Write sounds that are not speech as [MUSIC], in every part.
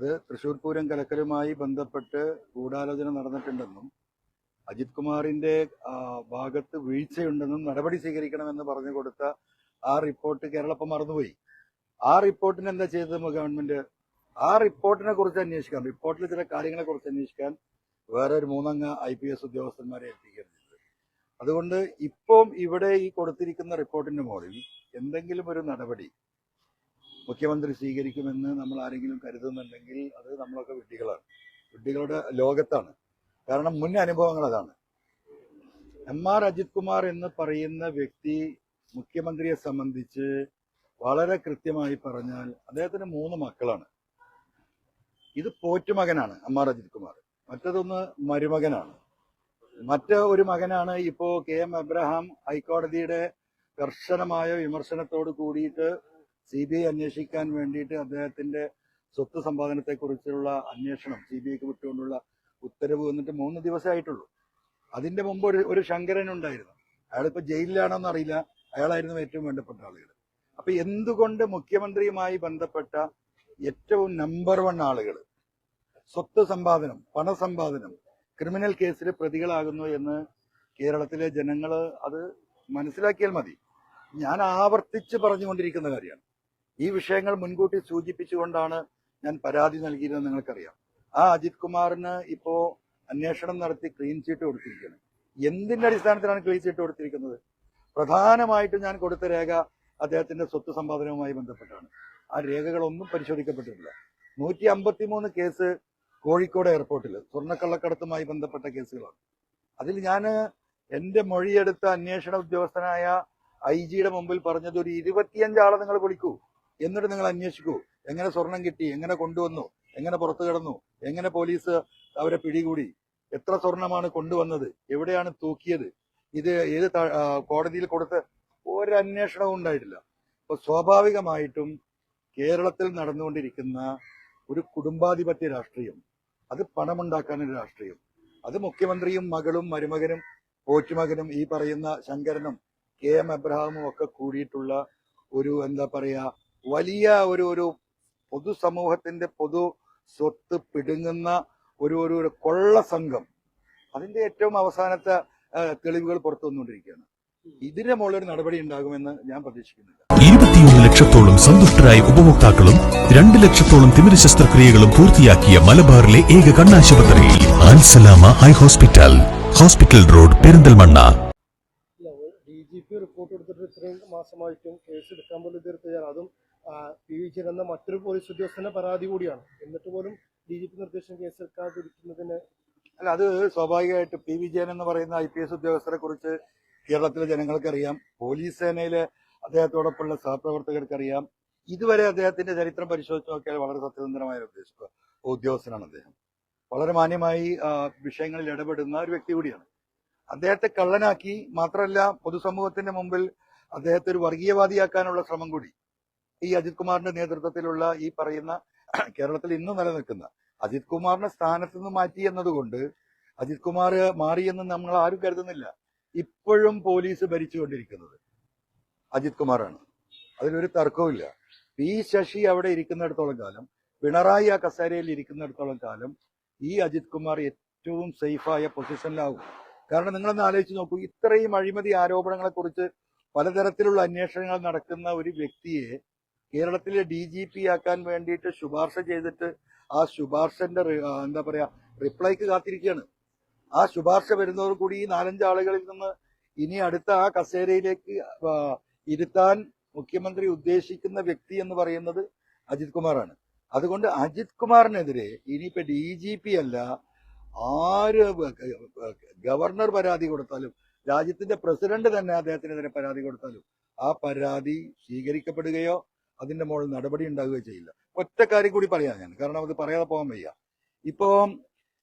അത് തൃശൂർ പൂരം കലക്കലുമായി ബന്ധപ്പെട്ട് ഗൂഢാലോചന നടന്നിട്ടുണ്ടെന്നും അജിത് കുമാറിന്റെ ഭാഗത്ത് വീഴ്ചയുണ്ടെന്നും നടപടി സ്വീകരിക്കണമെന്ന് പറഞ്ഞു കൊടുത്ത ആ റിപ്പോർട്ട് കേരളപ്പം മറന്നുപോയി. ആ റിപ്പോർട്ടിന് എന്താ ചെയ്തത് ഗവൺമെന്റ്? ആ റിപ്പോർട്ടിനെ കുറിച്ച് അന്വേഷിക്കാൻ റിപ്പോർട്ടിൽ ചില കാര്യങ്ങളെ കുറിച്ച് അന്വേഷിക്കാൻ വേറെ ഒരു മൂന്നംഗ ഐ പി എസ് ഉദ്യോഗസ്ഥന്മാരെ എത്തിക്കരുത് അതുകൊണ്ട് ഇപ്പം ഇവിടെ ഈ കൊടുത്തിരിക്കുന്ന റിപ്പോർട്ടിന്റെ മുകളിൽ എന്തെങ്കിലും ഒരു നടപടി മുഖ്യമന്ത്രി സ്വീകരിക്കുമെന്ന് നമ്മൾ ആരെങ്കിലും കരുതുന്നുണ്ടെങ്കിൽ അത് നമ്മളൊക്കെ വിഡ്ഢികളാണ്. വിഡ്ഢികളുടെ ലോകത്താണ്. കാരണം മുൻ അനുഭവങ്ങൾ അതാണ്. എം ആർ അജിത് കുമാർ എന്ന് പറയുന്ന വ്യക്തി മുഖ്യമന്ത്രിയെ സംബന്ധിച്ച് വളരെ കൃത്യമായി പറഞ്ഞാൽ അദ്ദേഹത്തിന് മൂന്ന് മക്കളാണ്. ഇത് പോറ്റുമകനാണ് എം ആർ അജിത് കുമാർ. മറ്റതൊന്ന് മരുമകനാണ്. മറ്റ ഒരു മകനാണ് ഇപ്പോ കെ എം എബ്രഹാം ഹൈക്കോടതിയുടെ കർശനമായ വിമർശനത്തോട് കൂടിയിട്ട് സി ബി ഐ അന്വേഷിക്കാൻ വേണ്ടിയിട്ട് അദ്ദേഹത്തിന്റെ സ്വത്ത് സമ്പാദനത്തെ കുറിച്ചുള്ള അന്വേഷണം സി ബി ഐക്ക് വിട്ടുകൊണ്ടുള്ള ഉത്തരവ് വന്നിട്ട് മൂന്ന് ദിവസമായിട്ടുള്ളൂ. അതിന്റെ മുമ്പ് ഒരു ഒരു ശങ്കരൻ ഉണ്ടായിരുന്നു. അയാളിപ്പോ ജയിലിലാണോന്ന് അറിയില്ല. അയാളായിരുന്നു ഏറ്റവും വേണ്ടപ്പെട്ട ആളുകൾ. അപ്പൊ എന്തുകൊണ്ട് മുഖ്യമന്ത്രിയുമായി ബന്ധപ്പെട്ട ഏറ്റവും നമ്പർ വൺ ആളുകൾ സ്വത്ത് സമ്പാദനം പണസമ്പാദനം ക്രിമിനൽ കേസിൽ പ്രതികളാകുന്നു എന്ന് കേരളത്തിലെ ജനങ്ങൾ അത് മനസ്സിലാക്കിയാൽ മതി. ഞാൻ ആവർത്തിച്ച് പറഞ്ഞുകൊണ്ടിരിക്കുന്ന കാര്യമാണ്. ഈ വിഷയങ്ങൾ മുൻകൂട്ടി സൂചിപ്പിച്ചുകൊണ്ടാണ് ഞാൻ പരാതി നൽകിയിരുന്നത് നിങ്ങൾക്കറിയാം. ആ അജിത് കുമാറിന് ഇപ്പോ അന്വേഷണം നടത്തി ക്ലീൻ ചീട്ട് കൊടുത്തിരിക്കുകയാണ്. എന്തിന്റെ അടിസ്ഥാനത്തിലാണ് ക്ലീൻ ചീട്ട് കൊടുത്തിരിക്കുന്നത്? പ്രധാനമായിട്ടും ഞാൻ കൊടുത്ത രേഖ അദ്ദേഹത്തിന്റെ സ്വത്ത് സമ്പാദനവുമായി ബന്ധപ്പെട്ടാണ്. ആ രേഖകളൊന്നും പരിശോധിക്കപ്പെട്ടിട്ടില്ല. നൂറ്റി അമ്പത്തി മൂന്ന് കേസ് കോഴിക്കോട് എയർപോർട്ടിൽ സ്വർണക്കള്ളക്കടത്തുമായി ബന്ധപ്പെട്ട കേസുകളാണ്. അതിൽ ഞാൻ എന്റെ മൊഴിയെടുത്ത അന്വേഷണ ഉദ്യോഗസ്ഥനായ ഐ ജിയുടെ മുമ്പിൽ പറഞ്ഞത് ഒരു ഇരുപത്തിയഞ്ചാളെ നിങ്ങൾ വിളിക്കൂ. എന്നിട്ട് നിങ്ങൾ അന്വേഷിക്കൂ. എങ്ങനെ സ്വർണം കിട്ടി? എങ്ങനെ കൊണ്ടുവന്നു? എങ്ങനെ പുറത്തു കിടന്നു? എങ്ങനെ പോലീസ് അവരെ പിടികൂടി? എത്ര സ്വർണമാണ് കൊണ്ടുവന്നത്? എവിടെയാണ് തൂക്കിയത്? ഇത് ഏത് കോടതിയിൽ കൊടുത്ത് ഒരു അന്വേഷണവും ഉണ്ടായിട്ടില്ല. അപ്പൊ സ്വാഭാവികമായിട്ടും കേരളത്തിൽ നടന്നുകൊണ്ടിരിക്കുന്ന ഒരു കുടുംബാധിപത്യ രാഷ്ട്രീയം അത് പണമുണ്ടാക്കാനൊരു രാഷ്ട്രീയം അത് മുഖ്യമന്ത്രിയും മകളും മരുമകനും പോറ്റുമകനും ഈ പറയുന്ന ശങ്കരനും കെ എം എബ്രഹാമും ഒക്കെ കൂടിയിട്ടുള്ള ഒരു എന്താ പറയാ വലിയ ഒരു ഒരു പൊതുസമൂഹത്തിന്റെ പൊതു സ്വത്ത് പിടുങ്ങുന്ന ഒരു ഒരു ഒരു കൊള്ള സംഘം അതിന്റെ ഏറ്റവും അവസാനത്തെ തെളിവുകൾ പുറത്തു വന്നുകൊണ്ടിരിക്കുകയാണ്. ഇതിന്റെ മുകളിൽ ഒരു നടപടി ഉണ്ടാകുമെന്ന് ഞാൻ പ്രതീക്ഷിക്കുന്നില്ല. ഇരുപത്തിയൊന്ന് ലക്ഷത്തോളം സന്തുഷ്ടരായ ഉപഭോക്താക്കളും രണ്ട് ലക്ഷത്തോളം തിമിര ശസ്ത്രക്രിയകളും പൂർത്തിയാക്കിയ മലബാറിലെ ഏക കണ്ണാശുപത്രി Alsalama eye hospital hospital road Perinthalmanna. D G P report എടുത്തിട്ട് ഇത്രയും മാസമായിട്ടും കേസ് എടുക്കാൻ പോലും ഇതുവരെ ഞാൻ അതും പി വി എന്ന മറ്റൊരു പോലീസ് ഉദ്യോഗസ്ഥന്റെ പരാതി കൂടിയാണ്. എന്നിട്ട് പോലും ഡി ജി പി നിർദ്ദേശം കേസെടുക്കാതിരിക്കുന്നതിന് അല്ല അത് സ്വാഭാവികമായിട്ട് പി വിജയൻ എന്ന് പറയുന്ന ഐ പി എസ് ഉദ്യോഗസ്ഥരെ കുറിച്ച് കേരളത്തിലെ ജനങ്ങൾക്കറിയാം. പോലീസ് സേനയിലെ അദ്ദേഹത്തോടൊപ്പമുള്ള സഹപ്രവർത്തകർക്കറിയാം. ഇതുവരെ അദ്ദേഹത്തിന്റെ ചരിത്രം പരിശോധിച്ച് നോക്കിയാൽ വളരെ സത്യസന്ധമായ ഉദ്യോഗസ്ഥനാണ് അദ്ദേഹം. വളരെ മാന്യമായി വിഷയങ്ങളിൽ ഇടപെടുന്ന ഒരു വ്യക്തി കൂടിയാണ്. അദ്ദേഹത്തെ കള്ളനാക്കി മാത്രമല്ല പൊതുസമൂഹത്തിന്റെ മുമ്പിൽ അദ്ദേഹത്തെ ഒരു വർഗീയവാദിയാക്കാനുള്ള ശ്രമം കൂടി ഈ അജിത് കുമാറിന്റെ നേതൃത്വത്തിലുള്ള ഈ പറയുന്ന [CLEARS THROAT] കേരളത്തിൽ ഇന്നും നിലനിൽക്കുന്ന അജിത് കുമാറിന്റെ സ്ഥാനത്ത് നിന്ന് മാറ്റി എന്നതുകൊണ്ട് അജിത് കുമാർ മാറിയെന്ന് നമ്മൾ ആരും കരുതുന്നില്ല. ഇപ്പോഴും പോലീസ് ഭരിച്ചുകൊണ്ടിരിക്കുന്നത് അജിത് കുമാറാണ്. അതിലൊരു തർക്കവുമില്ല പി ശശി അവിടെ ഇരിക്കുന്നിടത്തോളം കാലം പിണറായി ആ കസേരയിൽ ഇരിക്കുന്നിടത്തോളം കാലം ഈ അജിത് കുമാർ ഏറ്റവും സേഫായ പൊസിഷനിലാവും. കാരണം നിങ്ങളൊന്ന് ആലോചിച്ച് നോക്കൂ ഇത്രയും അഴിമതി ആരോപണങ്ങളെക്കുറിച്ച് പലതരത്തിലുള്ള അന്വേഷണങ്ങൾ നടക്കുന്ന ഒരു വ്യക്തിയെ കേരളത്തിലെ ഡി ജി പി ആക്കാൻ വേണ്ടിയിട്ട് ശുപാർശ ചെയ്തിട്ട് ആ ശുപാർശന്റെ എന്താ പറയാ റിപ്ലൈക്ക് കാത്തിരിക്കുകയാണ്. ആ ശുപാർശ വരുന്നതോടു കൂടി ഈ നാലഞ്ച് ആളുകളിൽ നിന്ന് ഇനി അടുത്ത ആ കസേരയിലേക്ക് ഇരുത്താൻ മുഖ്യമന്ത്രി ഉദ്ദേശിക്കുന്ന വ്യക്തി എന്ന് പറയുന്നത് അജിത് കുമാറാണ്. അതുകൊണ്ട് അജിത് കുമാറിനെതിരെ ഇനിയിപ്പോ ഡി ജി പി അല്ല ആര് ഗവർണർ പരാതി കൊടുത്താലും രാജ്യത്തിന്റെ പ്രസിഡന്റ് തന്നെ അദ്ദേഹത്തിനെതിരെ പരാതി കൊടുത്താലും ആ പരാതി സ്വീകരിക്കപ്പെടുകയോ അതിന്റെ മുകളിൽ നടപടി ഉണ്ടാവുകയോ ചെയ്യില്ല. ഒറ്റ കാര്യം കൂടി പറയാം ഞാൻ കാരണം അത് പറയാതെ പോകാൻ വയ്യ. ഇപ്പോ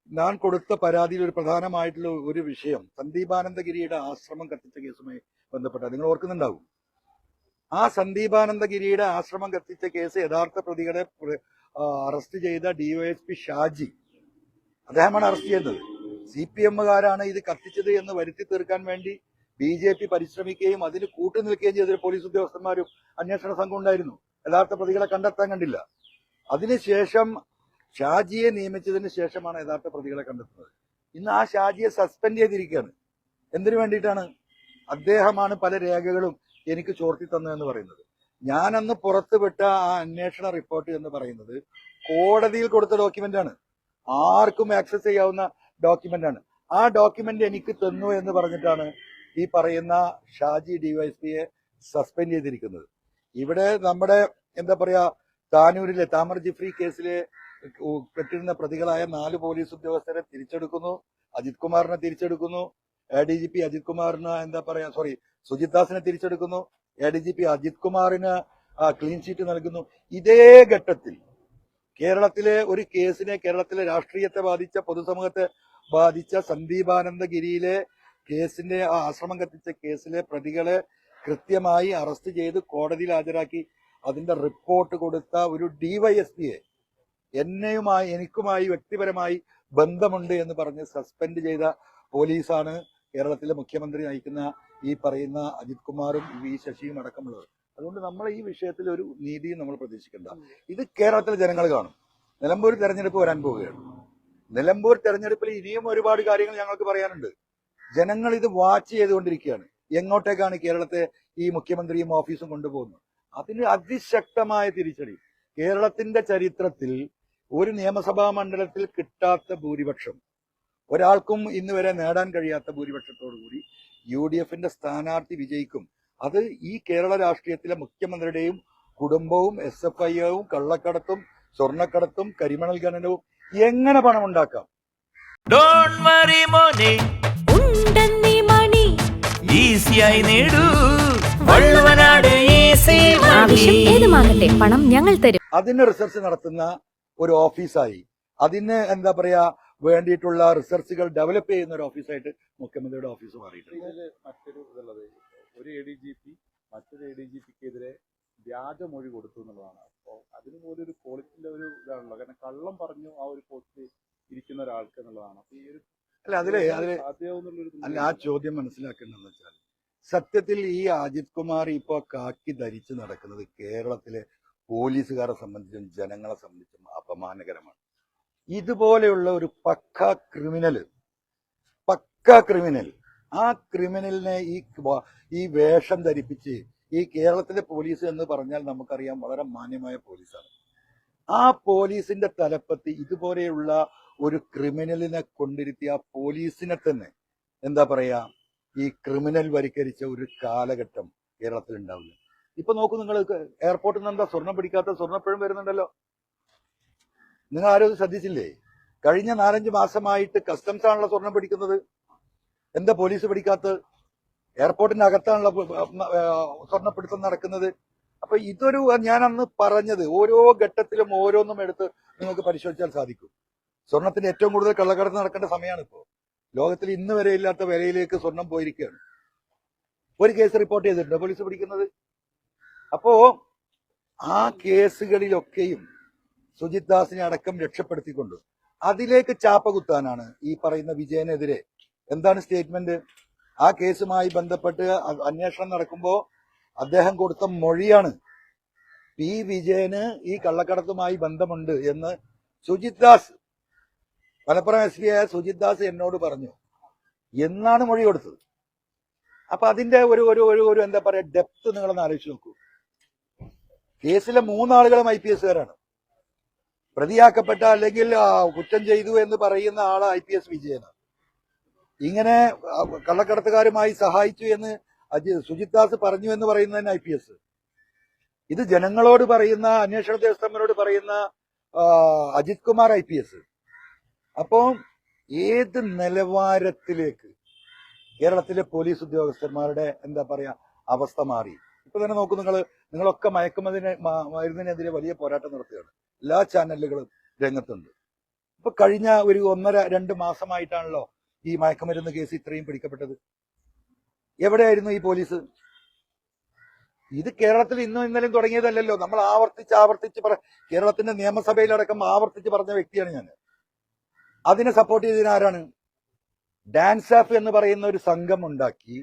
ഞാൻ കൊടുത്ത പരാതിയിൽ ഒരു പ്രധാനമായിട്ടുള്ള ഒരു വിഷയം സന്ദീപാനന്ദഗിരിയുടെ ആശ്രമം കത്തിച്ച കേസുമായി ബന്ധപ്പെട്ട നിങ്ങൾ ഓർക്കുന്നുണ്ടാവും. ആ സന്ദീപാനന്ദഗിരിയുടെ ആശ്രമം കത്തിച്ച കേസ് യഥാർത്ഥ പ്രതികളെ അറസ്റ്റ് ചെയ്ത ഡിവൈഎസ്പി ഷാജി. അദ്ദേഹമാണ് അറസ്റ്റ് ചെയ്തത്. സി പി എമ്മുകാരാണ് ഇത് കത്തിച്ചത് എന്ന് വരുത്തി തീർക്കാൻ വേണ്ടി ബി ജെ പി പരിശ്രമിക്കുകയും അതിന് കൂട്ടുനിൽക്കുകയും ചെയ്ത പോലീസ് ഉദ്യോഗസ്ഥന്മാരും അന്വേഷണ സംഘം ഉണ്ടായിരുന്നു. യഥാർത്ഥ പ്രതികളെ കണ്ടെത്താൻ കണ്ടില്ല. അതിനുശേഷം ഷാജിയെ നിയമിച്ചതിന് ശേഷമാണ് യഥാർത്ഥ പ്രതികളെ കണ്ടെത്തുന്നത്. ഇന്ന് ആ ഷാജിയെ സസ്പെൻഡ് ചെയ്തിരിക്കുകയാണ്. എന്തിനു വേണ്ടിയിട്ടാണ്? അദ്ദേഹമാണ് പല രേഖകളും എനിക്ക് ചോർത്തി തന്നതെന്ന് പറയുന്നത്. ഞാനന്ന് പുറത്തുവിട്ട ആ അന്വേഷണ റിപ്പോർട്ട് എന്ന് പറയുന്നത് കോടതിയിൽ കൊടുത്ത ഡോക്യുമെന്റ് ആണ്. ആർക്കും ആക്സസ് ചെയ്യാവുന്ന ഡോക്യുമെന്റ് ആണ്. ആ ഡോക്യുമെന്റ് എനിക്ക് തന്നു എന്ന് പറഞ്ഞിട്ടാണ് ഈ പറയുന്ന ഷാജി ഡിവൈഎസ്പിയെ സസ്പെൻഡ് ചെയ്തിരിക്കുന്നത്. ഇവിടെ നമ്മുടെ എന്താ പറയാ താനൂരിലെ താമർ ജിഫ്രി കേസിലെ പെട്ടിരുന്ന പ്രതികളായ നാല് പോലീസ് ഉദ്യോഗസ്ഥരെ തിരിച്ചെടുക്കുന്നു. അജിത് കുമാറിനെ തിരിച്ചെടുക്കുന്നു. A D G P Ajith കുമാറിന് എന്താ പറയാ സോറി സുജിത് ദാസിനെ തിരിച്ചെടുക്കുന്നു. A D G P Ajith കുമാറിന് ക്ലീൻ ചീറ്റ് നൽകുന്നു. ഇതേ ഘട്ടത്തിൽ കേരളത്തിലെ ഒരു കേസിനെ കേരളത്തിലെ രാഷ്ട്രീയത്തെ ബാധിച്ച പൊതുസമൂഹത്തെ ബാധിച്ച സന്ദീപാനന്ദഗിരിയിലെ കേസിന്റെ ആ ആശ്രമം കത്തിച്ച കേസിലെ പ്രതികളെ കൃത്യമായി അറസ്റ്റ് ചെയ്ത് കോടതിയിൽ ഹാജരാക്കി. അതിന്റെ റിപ്പോർട്ട് കൊടുത്ത ഒരു ഡിവൈഎസ്പിയെ എന്നെയുമായി എനിക്കുമായി വ്യക്തിപരമായി ബന്ധമുണ്ട് എന്ന് പറഞ്ഞ് സസ്പെൻഡ് ചെയ്ത പോലീസാണ് കേരളത്തിലെ മുഖ്യമന്ത്രി നയിക്കുന്ന ഈ പറയുന്ന അജിത് കുമാറും വി ശശിയും അടക്കമുള്ളത്. അതുകൊണ്ട് നമ്മൾ ഈ വിഷയത്തിൽ ഒരു നീതിയും നമ്മൾ പ്രതീക്ഷിക്കേണ്ട. ഇത് കേരളത്തിലെ ജനങ്ങൾ കാണും. നിലമ്പൂർ തെരഞ്ഞെടുപ്പ് വരാൻ പോവുകയാണ്. നിലമ്പൂർ തെരഞ്ഞെടുപ്പിൽ ഇനിയും ഒരുപാട് കാര്യങ്ങൾ ഞങ്ങൾക്ക് പറയാനുണ്ട്. ജനങ്ങൾ ഇത് വാച്ച് ചെയ്തുകൊണ്ടിരിക്കുകയാണ്. എങ്ങോട്ടേക്കാണ് കേരളത്തെ ഈ മുഖ്യമന്ത്രിയും ഓഫീസും കൊണ്ടുപോകുന്നത്? അതിന് അതിശക്തമായ തിരിച്ചടി. കേരളത്തിന്റെ ചരിത്രത്തിൽ ഒരു നിയമസഭാ മണ്ഡലത്തിൽ കിട്ടാത്ത ഭൂരിപക്ഷം ഒരാൾക്കും ഇന്ന് വരെ നേടാൻ കഴിയാത്ത ഭൂരിപക്ഷത്തോടുകൂടി യു ഡി എഫിന്റെ സ്ഥാനാർത്ഥി വിജയിക്കും. അത് ഈ കേരള രാഷ്ട്രീയത്തിലെ മുഖ്യമന്ത്രിയുടെയും കുടുംബവും എസ് എഫ് ഐയും കള്ളക്കടത്തും സ്വർണക്കടത്തും കരിമണൽ ഖനനവും എങ്ങനെ പണം ഉണ്ടാക്കാം ഡോണ്ട് വറി മോനെ. ഉണ്ടെന്നീ മണി. ഈസിയായി നേടൂ. വള്ളുവനാട് ആവശ്യം ഏതുമാകട്ടെ പണം ഞങ്ങൾ തരും. അതിന് റിസർച്ച് നടത്തുന്ന ഒരു ഓഫീസായി. അതിന് എന്താ പറയാ വേണ്ടിയിട്ടുള്ള റിസർച്ചുകൾ ഡെവലപ്പ് ചെയ്യുന്ന ഒരു ഓഫീസായിട്ട് മുഖ്യമന്ത്രിയുടെ ഓഫീസ് മാറിയിട്ടുണ്ട്. ഇതിൽ മറ്റൊരു ഇതുള്ളത് ഒരു എ ഡി ജി പി മറ്റൊരു എ ഡി ജി പിക്കെതിരെ വ്യാജമൊഴി കൊടുത്തു എന്നുള്ളതാണ്. അപ്പോൾ അതിന് പോലും ഒരു ക്വാളിറ്റിയിലെ ഒരു ഇതാണല്ലോ. കാരണം കള്ളം പറഞ്ഞു ആ ഒരു പോസ്റ്റിൽ ഇരിക്കുന്ന ഒരാൾക്ക് എന്നുള്ളതാണ്. അപ്പൊ ഈ ഒരു അല്ല അതിലെ അതിലെ അല്ല ആ ചോദ്യം മനസ്സിലാക്കേണ്ടതെന്ന് വെച്ചാൽ സത്യത്തിൽ ഈ അജിത് കുമാർ ഇപ്പോൾ കാക്കി ധരിച്ച് നടക്കുന്നത് കേരളത്തിലെ പോലീസുകാരെ സംബന്ധിച്ചും ജനങ്ങളെ സംബന്ധിച്ചും അപമാനകരമാണ്. ഇതുപോലെയുള്ള ഒരു പക്ക ക്രിമിനൽ പക്ക ക്രിമിനൽ ആ ക്രിമിനലിനെ ഈ ഈ വേഷം ധരിപ്പിച്ച് ഈ കേരളത്തിലെ പോലീസ് എന്ന് പറഞ്ഞാൽ നമുക്കറിയാം വളരെ മാന്യമായ പോലീസാണ്. ആ പോലീസിന്റെ തലപ്പത്ത് ഇതുപോലെയുള്ള ഒരു ക്രിമിനലിനെ കൊണ്ടിരുത്തിയ ആ പോലീസിനെ തന്നെ എന്താ പറയാ ഈ ക്രിമിനൽ വരിക്കരിച്ച ഒരു കാലഘട്ടം കേരളത്തിൽ ഉണ്ടാവില്ല ഇപ്പൊ നോക്കൂ നിങ്ങൾ എയർപോർട്ടിൽ നിന്ന് എന്താ സ്വർണം പിടിക്കാത്ത സ്വർണപ്പഴം വരുന്നുണ്ടല്ലോ? നിങ്ങൾ ആരും ശ്രദ്ധിച്ചില്ലേ? കഴിഞ്ഞ നാലഞ്ച് മാസമായിട്ട് കസ്റ്റംസ് ആണല്ലോ സ്വർണം പിടിക്കുന്നത്. എന്താ പോലീസ് പിടിക്കാത്തത് എയർപോർട്ടിന്റെ അകത്താണല്ലോ സ്വർണപ്പിടുത്തം നടക്കുന്നത്. അപ്പൊ ഇതൊരു ഞാൻ അന്ന് പറഞ്ഞത് ഓരോ ഘട്ടത്തിലും ഓരോന്നും എടുത്ത് നിങ്ങൾക്ക് പരിശോധിച്ചാൽ സാധിക്കും. സ്വർണത്തിന്റെ ഏറ്റവും കൂടുതൽ കള്ളക്കടത്ത് നടക്കേണ്ട സമയമാണ് ഇപ്പോൾ ലോകത്തിൽ ഇന്ന് വരെ ഇല്ലാത്ത വിലയിലേക്ക് സ്വർണം പോയിരിക്കുകയാണ്. ഒരു കേസ് റിപ്പോർട്ട് ചെയ്തിട്ടുണ്ട്? പോലീസ് പിടിക്കുന്നത്? അപ്പോ ആ കേസുകളിലൊക്കെയും സുജിത് ദാസിനെ അടക്കം രക്ഷപ്പെടുത്തിക്കൊണ്ട് അതിലേക്ക് ചാപ്പ കുത്താനാണ് ഈ പറയുന്ന വിജയനെതിരെ. എന്താണ് സ്റ്റേറ്റ്മെന്റ് ആ കേസുമായി ബന്ധപ്പെട്ട് അന്വേഷണം നടക്കുമ്പോൾ അദ്ദേഹം കൊടുത്ത മൊഴിയാണ് പി വിജയന് ഈ കള്ളക്കടത്തുമായി ബന്ധമുണ്ട് എന്ന് സുജിത് ദാസ് മലപ്പുറം എസ് പി ആയ സുജിത് ദാസ് എന്നോട് പറഞ്ഞു എന്നാണ് മൊഴി കൊടുത്തത്. അപ്പൊ അതിന്റെ ഒരു ഒരു ഒരു ഒരു എന്താ പറയാ ഡെപ്ത് നിങ്ങളൊന്ന് ആലോചിച്ച് നോക്കൂ. കേസിലെ മൂന്നാളുകളും ഐ പി എസുകാരാണ് പ്രതിയാക്കപ്പെട്ട അല്ലെങ്കിൽ കുറ്റം ചെയ്തു എന്ന് പറയുന്ന ആൾ ഐ പി എസ് വിജയനാണ്. ഇങ്ങനെ കള്ളക്കടത്തുകാരുമായി സഹായിച്ചു എന്ന് സുജിത് ദാസ് പറഞ്ഞു എന്ന് പറയുന്നതിന് ഐ പി എസ്. ഇത് ജനങ്ങളോട് പറയുന്ന അന്വേഷണ ഉദ്യോഗസ്ഥന്മാരോട് പറയുന്ന Ajith Kumar I P S. അപ്പോ ഏത് നിലവാരത്തിലേക്ക് കേരളത്തിലെ പോലീസ് ഉദ്യോഗസ്ഥന്മാരുടെ എന്താ പറയാ അവസ്ഥ മാറി? ഇപ്പൊ തന്നെ നോക്കൂ നിങ്ങൾ നിങ്ങളൊക്കെ മയക്കുമതിന് മരുന്നിനെതിരെ വലിയ പോരാട്ടം നടത്തുകയാണ്. എല്ലാ ചാനലുകളും രംഗത്തുണ്ട്. ഇപ്പൊ കഴിഞ്ഞ ഒരു ഒന്നര രണ്ട് മാസമായിട്ടാണല്ലോ ഈ മയക്കുമരുന്ന് കേസ് ഇത്രയും പിടിക്കപ്പെട്ടത്. എവിടെയായിരുന്നു ഈ പോലീസ്? ഇത് കേരളത്തിൽ ഇന്നും ഇന്നലെയും തുടങ്ങിയതല്ലല്ലോ. നമ്മൾ ആവർത്തിച്ച് ആവർത്തിച്ച് പറ കേരളത്തിന്റെ നിയമസഭയിലടക്കം ആവർത്തിച്ച് പറഞ്ഞ വ്യക്തിയാണ് ഞാൻ അതിനെ സപ്പോർട്ട് ചെയ്തതിന് ആരാണ്? ഡാൻസ് ആഫ് എന്ന് പറയുന്ന ഒരു സംഘം ഉണ്ടാക്കി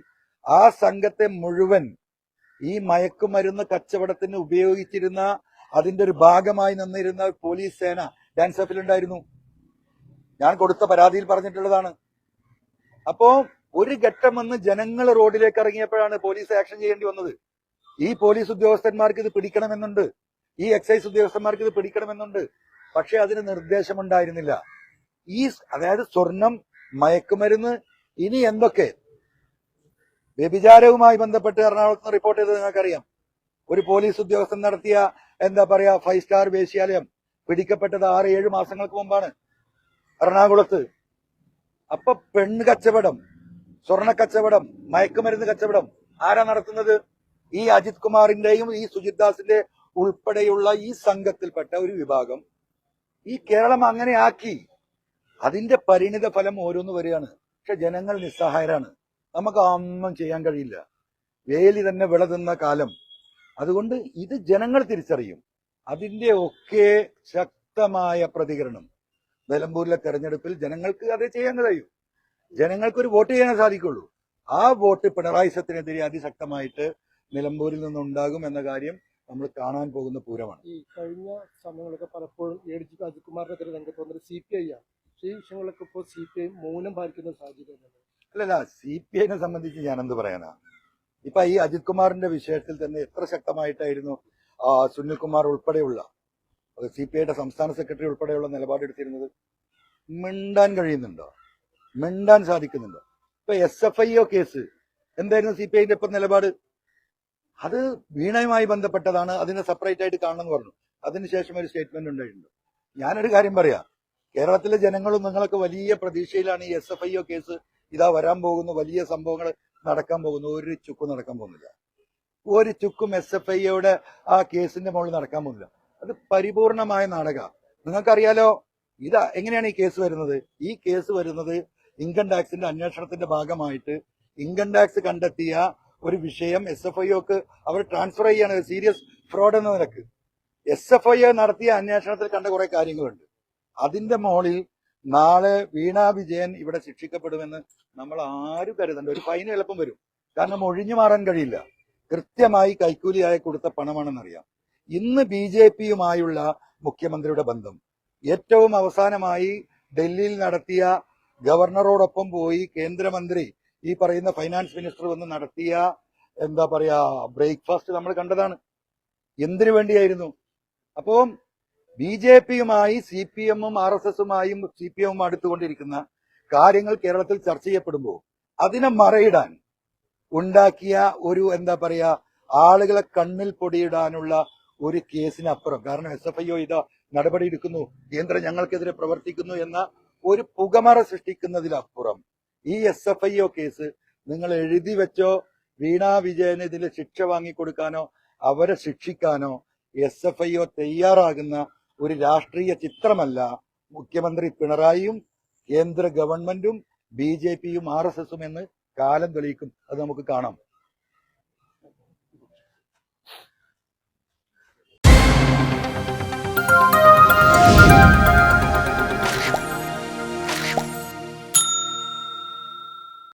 ആ സംഘത്തെ മുഴുവൻ ഈ മയക്കുമരുന്ന് കച്ചവടത്തിന് ഉപയോഗിച്ചിരുന്ന അതിന്റെ ഒരു ഭാഗമായി നിന്നിരുന്ന പോലീസ് സേന ഡാൻസ് ഓഫിലുണ്ടായിരുന്നു ഞാൻ കൊടുത്ത പരാതിയിൽ പറഞ്ഞിട്ടുള്ളതാണ്. അപ്പോ ഒരു ഘട്ടം വന്ന് ജനങ്ങൾ റോഡിലേക്ക് ഇറങ്ങിയപ്പോഴാണ് പോലീസ് ആക്ഷൻ ചെയ്യേണ്ടി വന്നത്. ഈ പോലീസ് ഉദ്യോഗസ്ഥന്മാർക്ക് ഇത് പിടിക്കണമെന്നുണ്ട്. ഈ എക്സൈസ് ഉദ്യോഗസ്ഥന്മാർക്ക് ഇത് പിടിക്കണമെന്നുണ്ട്. പക്ഷെ അതിന് നിർദ്ദേശമുണ്ടായിരുന്നില്ല. ഈ അതായത് സ്വർണം മയക്കുമരുന്ന് ഇനി എന്തൊക്കെ? വ്യഭിചാരവുമായി ബന്ധപ്പെട്ട് എറണാകുളത്ത് റിപ്പോർട്ട് ചെയ്തത് നിങ്ങൾക്കറിയാം. ഒരു പോലീസ് ഉദ്യോഗസ്ഥൻ നടത്തിയ എന്താ പറയാ ഫൈവ് സ്റ്റാർ വേശ്യാലയം പിടിക്കപ്പെട്ടത് ആറ് ഏഴ് മാസങ്ങൾക്ക് മുമ്പാണ് എറണാകുളത്ത്. അപ്പൊ പെണ്ണ് കച്ചവടം സ്വർണ കച്ചവടം മയക്കുമരുന്ന് കച്ചവടം ആരാ നടത്തുന്നത്? ഈ അജിത് കുമാറിന്റെയും ഈ സുജിത് ദാസിന്റെ ഉൾപ്പെടെയുള്ള ഈ സംഘത്തിൽപ്പെട്ട ഒരു വിഭാഗം ഈ കേരളം അങ്ങനെ ആക്കി അതിന്റെ പരിണിത ഫലം ഓരോന്ന് വരികയാണ്. പക്ഷെ ജനങ്ങൾ നിസ്സഹായരാണ്. നമുക്ക് ഒന്നും ചെയ്യാൻ കഴിയില്ല. വേലി തന്നെ വിള തിന്ന കാലം. അതുകൊണ്ട് ഇത് ജനങ്ങൾ തിരിച്ചറിയും. അതിന്റെ ഒക്കെ ശക്തമായ പ്രതികരണം. നിലമ്പൂരിലെ തെരഞ്ഞെടുപ്പിൽ ജനങ്ങൾക്ക് അത് ചെയ്യാൻ കഴിയും. ജനങ്ങൾക്ക് ഒരു വോട്ട് ചെയ്യാൻ സാധിക്കുള്ളൂ. ആ വോട്ട് പിണറായി സത്തിനെതിരെ അതിശക്തമായിട്ട് നിലമ്പൂരിൽ നിന്നുണ്ടാകും എന്ന കാര്യം നമ്മൾ കാണാൻ പോകുന്ന പൂരമാണ്. ഈ കഴിഞ്ഞ സമയങ്ങളൊക്കെ പലപ്പോഴും എ ഡി ജി അജിത് കുമാറിനെതിരെ രംഗത്ത് വന്നത് സി പി ഐ ആണ്. ഈ വിഷയങ്ങളൊക്കെ ഇപ്പോൾ സി പി ഐ മൗനം പാലിക്കുന്ന സാഹചര്യം അല്ലല്ല സി പി ഐനെ സംബന്ധിച്ച് ഞാൻ എന്ത് പറയാനാ? ഇപ്പൊ ഈ അജിത് കുമാറിന്റെ വിഷയത്തിൽ തന്നെ എത്ര ശക്തമായിട്ടായിരുന്നു സുനിൽകുമാർ ഉൾപ്പെടെയുള്ള സി പി ഐയുടെ സംസ്ഥാന സെക്രട്ടറി ഉൾപ്പെടെയുള്ള നിലപാടെടുത്തിരുന്നത്? മിണ്ടാൻ കഴിയുന്നുണ്ടോ? മിണ്ടാൻ സാധിക്കുന്നുണ്ടോ? ഇപ്പൊ S F I O case എന്തായിരുന്നു സി പി ഐന്റെ ഇപ്പൊ നിലപാട്? അത് വീണയുമായി ബന്ധപ്പെട്ടതാണ് അതിനെ സെപ്പറേറ്റ് ആയിട്ട് കാണണമെന്ന് പറഞ്ഞു. അതിനുശേഷം ഒരു സ്റ്റേറ്റ്മെന്റ് ഉണ്ടായിട്ടുണ്ട്. ഞാനൊരു കാര്യം പറയാം കേരളത്തിലെ ജനങ്ങളും നിങ്ങളൊക്കെ വലിയ പ്രതീക്ഷയിലാണ് ഈ S F I O case ഇതാ വരാൻ പോകുന്ന വലിയ സംഭവങ്ങൾ നടക്കാൻ പോകുന്നു. ഒരു ചുക്കും നടക്കാൻ പോകുന്നില്ല. ഒരു ചുക്കും എസ് എഫ് ഐയുടെ ആ കേസിന്റെ മുകളിൽ നടക്കാൻ പോകുന്നില്ല. അത് പരിപൂർണമായ നാടക. നിങ്ങൾക്കറിയാലോ ഇതാ എങ്ങനെയാണ് ഈ കേസ് വരുന്നത്? ഈ കേസ് വരുന്നത് ഇൻകം ടാക്സിന്റെ അന്വേഷണത്തിന്റെ ഭാഗമായിട്ട് ഇൻകം ടാക്സ് കണ്ടെത്തിയ ഒരു വിഷയം എസ് എഫ് ഐഒക്ക് അവർ ട്രാൻസ്ഫർ ചെയ്യാണ്. സീരിയസ് ഫ്രോഡ് എന്ന നിലയ്ക്ക്. എസ് എഫ് ഐ നടത്തിയ അന്വേഷണത്തിൽ കണ്ട കുറെ കാര്യങ്ങളുണ്ട്. അതിന്റെ മോളിൽ നാളെ വീണാ വിജയൻ ഇവിടെ ശിക്ഷിക്കപ്പെടുമെന്ന് നമ്മൾ ആരും കരുതണ്ട? ഒരു ഫൈൻ എളുപ്പം വരും. കാരണം ഒഴിഞ്ഞു മാറാൻ കഴിയില്ല. കൃത്യമായി കൈക്കൂലിയായി കൊടുത്ത പണമാണെന്നറിയാം. ഇന്ന് ബി ജെ പിയുമായുള്ള മുഖ്യമന്ത്രിയുടെ ബന്ധം. ഏറ്റവും അവസാനമായി ഡൽഹിയിൽ നടത്തിയ ഗവർണറോടൊപ്പം പോയി കേന്ദ്രമന്ത്രി ഈ പറയുന്ന ഫൈനാൻസ് മിനിസ്റ്റർ വന്ന് നടത്തിയ എന്താ പറയാ ബ്രേക്ക്ഫാസ്റ്റ് നമ്മൾ കണ്ടതാണ്. എന്തിനു വേണ്ടിയായിരുന്നു? അപ്പോ ബി ജെ പിയുമായി സി പി എമ്മും ആർ എസ് എസുമായും സി പി എമ്മും അടുത്തുകൊണ്ടിരിക്കുന്ന കാര്യങ്ങൾ കേരളത്തിൽ ചർച്ച ചെയ്യപ്പെടുമ്പോൾ അതിനെ മറയിടാൻ ഉണ്ടാക്കിയ ഒരു എന്താ പറയാ ആളുകളെ കണ്ണിൽ പൊടിയിടാനുള്ള ഒരു കേസിനപ്പുറം. കാരണം എസ് എഫ് ഐ ഒ ഇതാ നടപടി എടുക്കുന്നു കേന്ദ്രം ഞങ്ങൾക്കെതിരെ പ്രവർത്തിക്കുന്നു എന്ന ഒരു പുകമറ സൃഷ്ടിക്കുന്നതിലപ്പുറം ഈ S F I O case നിങ്ങൾ എഴുതി വെച്ചോ വീണ വിജയന് ഇതിന്റെ ശിക്ഷ വാങ്ങിക്കൊടുക്കാനോ അവരെ ശിക്ഷിക്കാനോ എസ് എഫ് ഐ ഒ തയ്യാറാകുന്ന ഒരു രാഷ്ട്രീയ ചിത്രമല്ല. മുഖ്യമന്ത്രി പിണറായിയും കേന്ദ്ര ഗവൺമെന്റും ബി ജെ പിയും ആർ എസ് എസും എന്ന് കാലം തെളിയിക്കും. അത് നമുക്ക് കാണാം.